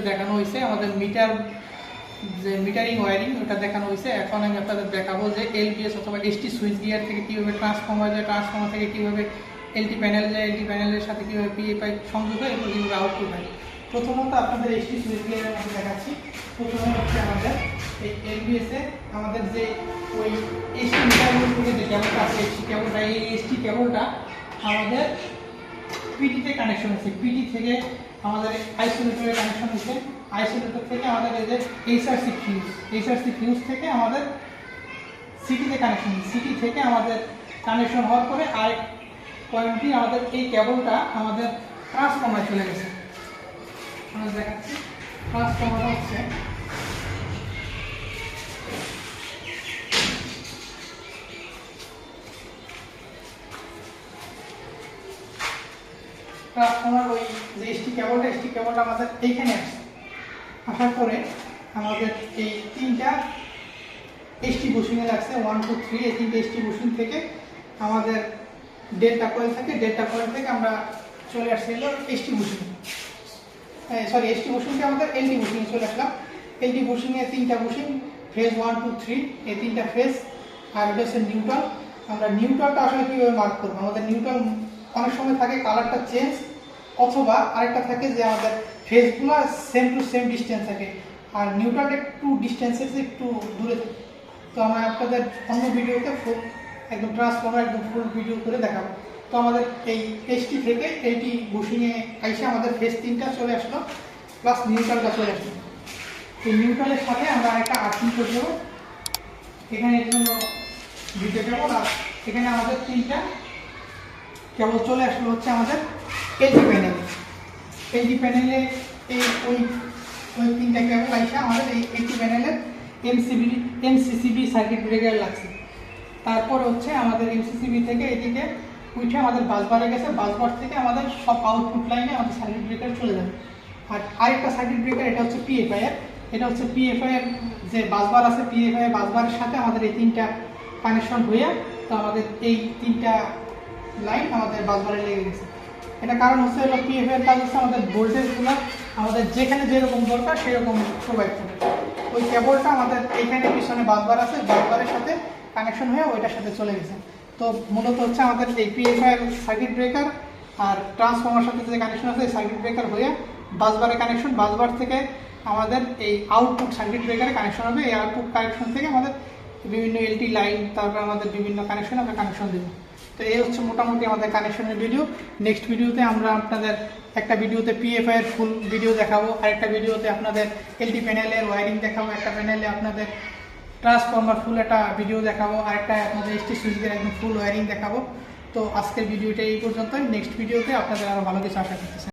দেখানো হয়েছে আমাদের মিটার, যে মিটারিং ওয়ারিং, ওটা দেখানো হয়েছে এখন আমি আপনাদের দেখাবো যে এলবিএস অথবা এসটি সুইচ গিয়ার থেকে কীভাবে ট্রান্সফর্মার যায় ট্রান্সফর্মার থেকে কীভাবে এলটি প্যানেল যায় এলটি প্যানেলের সাথে কীভাবে পিএ পাইপ সংযোগ হয় এবং কীভাবে আউটপুট হয়। প্রথমত আপনাদের এসটি সুইচ গিয়ারের মধ্যে দেখাচ্ছি। প্রথমে হচ্ছে আমাদের এই এলবিএস এ আমাদের যে ওই এসটি মিটার থেকে যে কেবলটা আছে এসটি কেবলটা এই এসটি কেবলটা আমাদের পিটিতে কানেকশন হচ্ছে পিটি থেকে আমাদের আইসোলেটরে কানেকশন হচ্ছে আইসোলেটর থেকে আমাদের এই যে এইচআরসি ফিউজ এইচআরসি ফিউজ থেকে আমাদের সিটিতে কানেকশন সিটি থেকে আমাদের কানেকশন হওয়ার পরে আরেক পয়েন্টটি আমাদের এই কেবলটা আমাদের ট্রান্সফর্মার চলে গেছে। আমরা দেখাচ্ছি। ট্রান্সফর্মার হচ্ছে ট্রান্সফর্মার ওই যে এসটি কেবলটা এসটি কেবলটা আমাদের এইখানে আসে আসার পরে আমাদের এই তিনটা এসটি বুশিংয়ে লাগছে ওয়ান টু থ্রি এই তিনটে এসটি বুশিং থেকে আমাদের ডেল্টা কয়েল থাকে ডেল্টা কয়েল থেকে আমরা চলে আসছি হলো এসটি বুশিং সরি এসটি বুশিংকে আমাদের এলটি বুশিংয়ে চলে আসলাম। এলটি বুশিংয়ে তিনটা bushing phase one two three এই তিনটা ফেজ আর এটা হচ্ছে নিউট্রাল আমরা নিউট্রালটা আসলে কীভাবে মার্ক করব? আমাদের নিউট্রাল অনেক সময় থাকে কালারটা চেঞ্জ অথবা আরেকটা থাকে যে আমাদের ফেসগুলো সেম টু সেম ডিস্টেন্স থাকে। আর নিউট্রালটা একটু ডিস্টেন্সের একটু দূরে থাকে। তো আমরা আপনাদের অন্য ভিডিওতে ফুল একদম ট্রান্সফর্মার একদম ফুল ভিডিও করে দেখাবো। তো আমাদের এই এসটি থেকে এইটি বুশিংয়ে আইসে আমাদের ফেস তিনটা চলে আসলো প্লাস নিউট্রালটা চলে আসলো। এই নিউট্রালের সাথে আমরা একটা আর্থিং করে দেবো এখানে এর জন্য দিতে যাব আর এখানে আমাদের তিনটা কেবল চলে আসলো হচ্ছে আমাদের এলজি প্যানেল এলজি প্যানেলে এই ওই ওই তিনটা কেবল আইসা আমাদের এই এলজি প্যানেলের এমসিবি এমসিসিবি সার্কিট ব্রেকার লাগছে। তারপর হচ্ছে আমাদের এমসিসিবি থেকে এদিকে উঠে আমাদের বাসবারে গেছে। বাসবার থেকে আমাদের সব আউটপুট লাইনে আমাদের সার্কিট ব্রেকার চলে যাবে। আর আরেকটা সার্কিট ব্রেকার এটা হচ্ছে পিএফআই এর। এটা হচ্ছে পিএফআই এর যে বাসবার আছে পিএফআই বাসবারের সাথে আমাদের এই তিনটা কানেকশন হয়ে তো আমাদের এই তিনটা লাইন আমাদের বাসবারে লেগে গেছে। এটা কারণ হচ্ছে হলো পিএফআই এর কাজ হচ্ছে আমাদের ভোল্টেজগুলো আমাদের যেখানে যেরকম দরকার সেরকম প্রোভাইড করে ওই কেবলটা আমাদের এখানে পিছনে বাসবার আছে, বাসবারের সাথে কানেকশন হয়ে ওইটার সাথে চলে গেছে। তো মূলত হচ্ছে আমাদের এই পিএফআই সার্কিট ব্রেকার আর ট্রান্সফর্মার সাথে যে কানেকশন আছে সার্কিট ব্রেকার হয়ে বাসবারে কানেকশন বাসবার থেকে আমাদের এই আউটপুট সার্কিট ব্রেকারে কানেকশন হবে। এই আউটপুট কানেকশন থেকে আমাদের বিভিন্ন এলটি লাইন তারপর আমাদের বিভিন্ন কানেকশন আমরা কানেকশন দেবো। তো এই হচ্ছে মোটামুটি আমাদের কানেকশনের ভিডিও নেক্সট ভিডিওতে আমরা আপনাদের একটা ভিডিওতে পিএফআই এর ফুল ভিডিও দেখাবো। আর একটা ভিডিওতে আপনাদের এলটি প্যানেলের ওয়ারিং দেখাবো। একটা প্যানেলে আপনাদের ট্রান্সফর্মার ফুল একটা ভিডিও দেখাবো। আর একটা আপনাদের এসটি সুইচের একদম ফুল ওয়ারিং দেখাবো। তো আজকের ভিডিওটা এই পর্যন্তই। নেক্সট ভিডিওতে আপনাদের আরও ভালো কিছু আশা করতেছি।